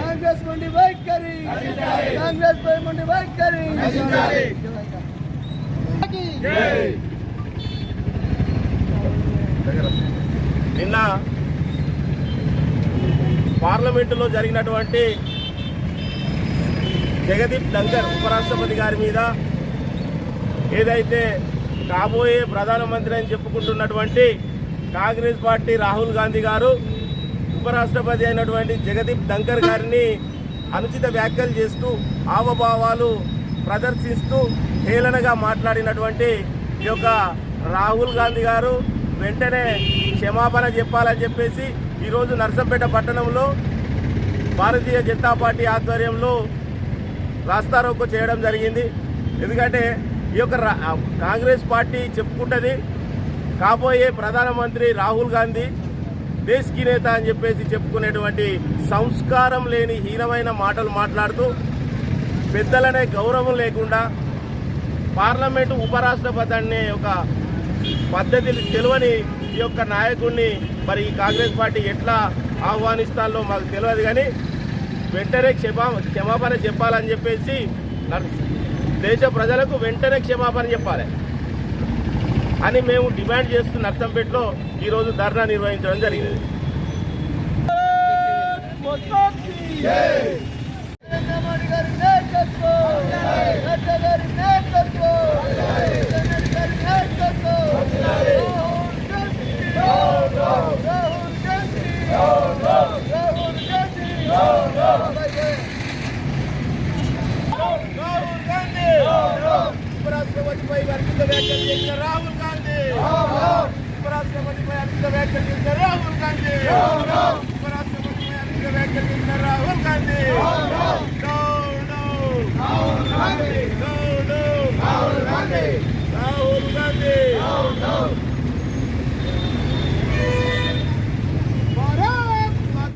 కాంగ్రెస్ కాంగ్రెస్ నిన్న పార్లమెంటులో జరిగినటువంటి జగదీప్ డంకర్ ఉపరాష్ట్రపతి గారి మీద ఏదైతే కాబోయే ప్రధానమంత్రి అని చెప్పుకుంటున్నటువంటి కాంగ్రెస్ పార్టీ రాహుల్ గాంధీ గారు ఉపరాష్ట్రపతి అయినటువంటి జగదీప్ ధంకర్ గారిని అనుచిత వ్యాఖ్యలు చేస్తూ హావభావాలు ప్రదర్శిస్తూ హేళనగా మాట్లాడినటువంటి ఈ యొక్క రాహుల్ గాంధీ గారు వెంటనే క్షమాపణ చెప్పాలని చెప్పేసి ఈరోజు నర్సంపేట పట్టణంలో భారతీయ జనతా పార్టీ ఆధ్వర్యంలో రాస్తారోకో చేయడం జరిగింది. ఎందుకంటే ఈ యొక్క కాంగ్రెస్ పార్టీ చెప్పుకుంటుంది కాబోయే ప్రధానమంత్రి రాహుల్ గాంధీ దేశ్ నేత అని చెప్పేసి చెప్పుకునేటువంటి సంస్కారం లేని హీనమైన మాటలు మాట్లాడుతూ పెద్దలనే గౌరవం లేకుండా పార్లమెంటు ఉపరాష్ట్రపతి అనే ఒక పద్ధతి తెలియని ఈ యొక్క నాయకుడిని మరి ఈ కాంగ్రెస్ పార్టీ ఎట్లా ఆహ్వానిస్తాలో మాకు తెలియదు కానీ వెంటనే క్షమా క్షమాపణ చెప్పాలని చెప్పేసి దేశ ప్రజలకు వెంటనే క్షమాపణ చెప్పాలి. అని మేము డిమాండ్ చేస్తూ నర్సంపేటలో ఈరోజు ధర్నా నిర్వహించడం జరిగింది. నరేంద్ర మోడీ గారి నాయకత్వం నడ్డా గారి నాయకత్వం నరేంద్ర గారి నాయకత్వం రాహుల్ గాంధీ రాహుల్ గాంధీ రాహుల్ గాంధీ రాహుల్ గాంధీ ఉపరాష్ట్రపతిపై వర్తిత వ్యాఖ్యలు చేసిన రాహుల్ గాంధీ. ఉపరాష్ట్రపతిపై అర్థిత వ్యాఖ్యలు చేసిన రాహుల్ గాంధీ. ఉపరాష్ట్రపతిపై అర్థిత వ్యాఖ్యలు చేసిన Rahul Gandhi. No, no. No, no. Rahul Gandhi.